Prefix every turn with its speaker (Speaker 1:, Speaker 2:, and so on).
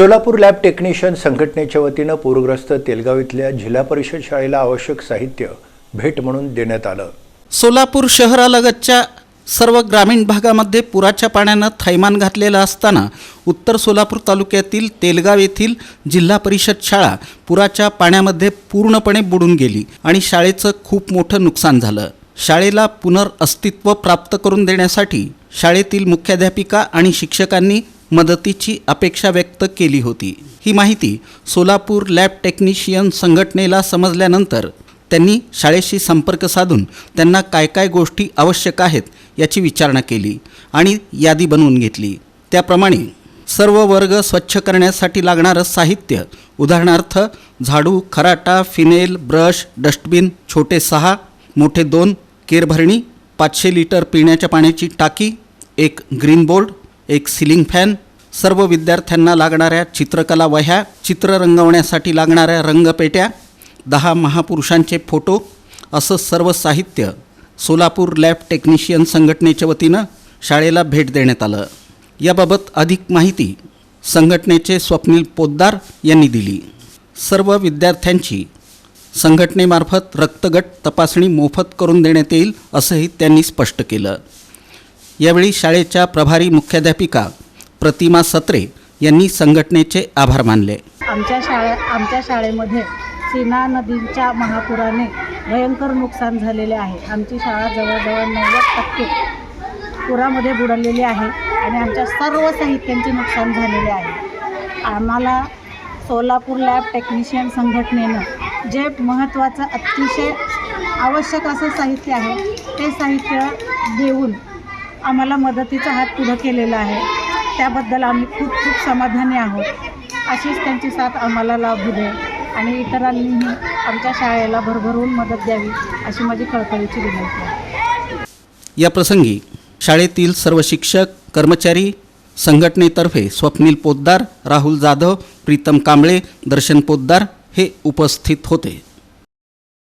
Speaker 1: Solapur lab technician संघटनेच्या वतीनं पूरग्रस्त तेलगाव इथल्या जिल्हा परिषद शाळेला आवश्यक साहित्य भेट म्हणून देण्यात आलं.
Speaker 2: सोलापूर शहरालगतच्या सर्व ग्रामीण भागामध्ये पुराच्या पाण्यानं थैमान घातलेलं असताना उत्तर सोलापूर तालुक्यातील तेलगाव येथील जिल्हा परिषद शाळा पुराच्या पाण्यामध्ये पूर्णपणे बुडून गेली आणि शाळेचं खूप मोठं नुकसान झालं. शाळेला पुनर्अस्तित्व प्राप्त करून देण्यासाठी शाळेतील मुख्याध्यापिका आणि शिक्षकांनी मदतीची अपेक्षा व्यक्त केली होती. ही माहिती सोलापूर लॅब टेक्निशियन संघटनेला समजल्यानंतर त्यांनी शाळेशी संपर्क साधून त्यांना काय काय गोष्टी आवश्यक आहेत याची विचारणा केली आणि यादी बनवून घेतली. त्याप्रमाणे सर्व वर्ग स्वच्छ करण्यासाठी लागणारं साहित्य उदाहरणार्थ झाडू खराटा फिनेल ब्रश डस्टबिन छोटे सहा मोठे दोन केरभरणी पाचशे लिटर पिण्याच्या पाण्याची टाकी एक ग्रीन बोर्ड एक सिलिंग फॅन सर्व विद्यार्थ्यांना लागणाऱ्या चित्रकला वह्या चित्र रंगवण्यासाठी लागणाऱ्या रंगपेट्या दहा महापुरुषांचे फोटो असं सर्व साहित्य सोलापूर लॅब टेक्निशियन संघटनेच्या वतीनं शाळेला भेट देण्यात आलं. याबाबत अधिक माहिती संघटनेचे स्वप्नील पोद्दार यांनी दिली. सर्व विद्यार्थ्यांची संघटनेमार्फत रक्तगट तपासणी मोफत करून देण्यात येईल असंही त्यांनी स्पष्ट केलं. यावेळी शाळेच्या प्रभारी मुख्याध्यापिका प्रतिमा सत्रे यांनी संघटनेचे आभार मानले.
Speaker 3: आमच्या शाळे आमच्या शाळेमध्ये सीना नदीच्या महापुराने भयंकर नुकसान झालेले आहे. आमची शाळा जवळजवळ नव्वद टक्के पुरामध्ये बुडालेली आहे आणि आमच्या सर्व साहित्यांचे नुकसान झालेले आहे. आम्हाला सोलापूर लॅब टेक्निशियन संघटनेनं जे महत्त्वाचं अतिशय आवश्यक असं साहित्य आहे ते साहित्य देऊन आम्हाला मदतीचा हात पुढं केलेला आहे. त्याबद्दल आम्ही खूप खूप समाधानी आहोत. अशीच त्यांची साथ आम्हाला लाभू दे. आणि इतरांनीही आमच्या शाळेला भरभरून मदत द्यावी अशी माझी कळकळीची विनंती आहे.
Speaker 2: याप्रसंगी शाळेतील सर्व शिक्षक कर्मचारी संघटनेतर्फे स्वप्नील पोद्दार राहुल जाधव प्रीतम कांबळे दर्शन पोद्दार हे उपस्थित होते.